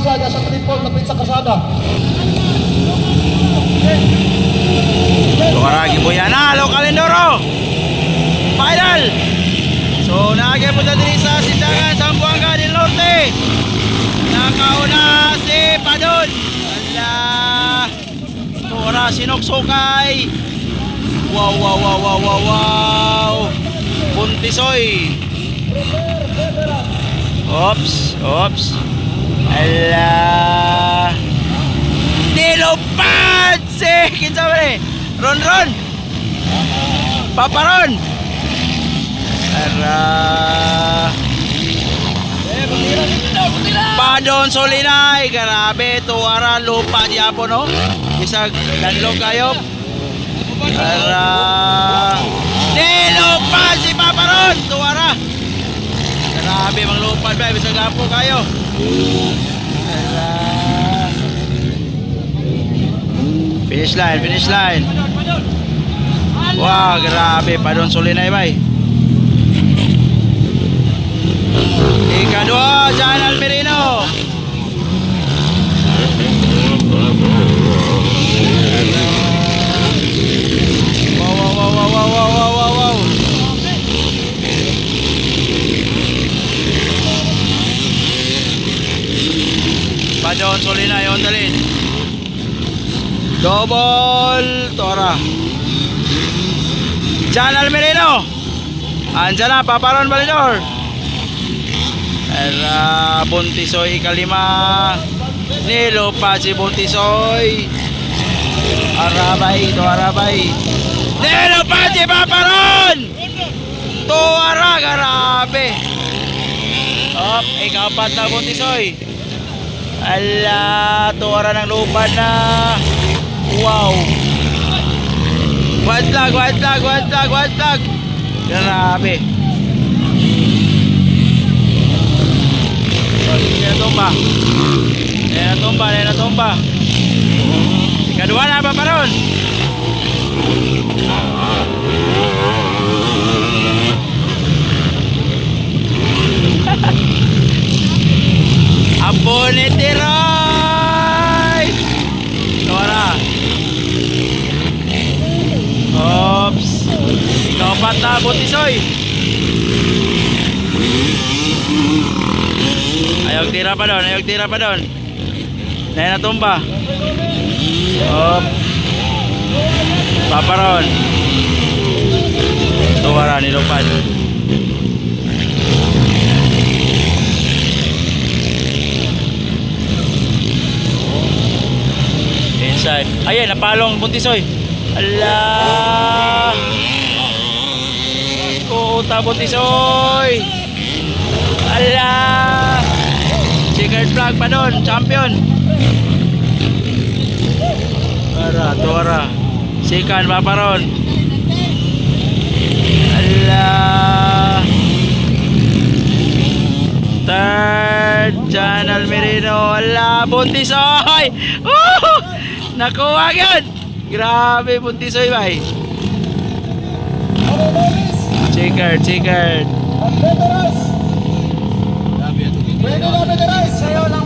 siya niya sa triple tapit sa kasada. Tukaragi po yan. Halo, Kalendoro! Final! So, po din sa Sindangan, Sambuanga del Norte. Nakauna si Padon. Ala! Tura, sinuksukay. Wow, wow, wow, wow, wow, wow. Buntisoy. Oops, oops. Ala! Nilupad si kinsa ba ni? Ron Ron. Papa Ron. Ara. Padon Solinay, grabe tuara lupa di apo no. Isag danlog kayo. Ara. Nilupad si Papa Ron, tuara. Grabe mang lupad ba bisag apo kayo. Finish line, finish line. Wow, grabe. Padon suli na eh, ibay. Ika dua, jangan yon oh, tuloy na oh, yon dalin double tora. Jan Almerino. Andyan na paparon balidor era buntisoy ikalima. Nilo pachi buntisoy. Arabay to arabay. Nilo pachi paparon to ara grabe Op, ikaw pa na buntisoy. Ala, tuara ng lupa na. Wow. White flag, white flag, white flag, white flag. Grabe. Hindi na tumba. Hindi na tumba, hindi na tumba. Ikaduha na ba pa ron? Ni Tiroy! Tora. Oops. Ikaw pa na, Butisoy. Ayaw tira pa doon, ayaw tira pa doon. Dahil natumba. Op. Paparon. Tuwara, nilupad. Inside. Ayan, napalong buntisoy. Ala! Puta buntisoy! Ala! Checkered flag pa doon, champion. Para, tuwara. Sikan pa pa ron. Ala! Third, Jan Almerino. Ala, buntisoy! Woo! Nakuha yan! Grabe, buntisoy bay. Checkered, checkered. Ang veterans! Grabe, ito. Pwede na veterans! Sayo lang,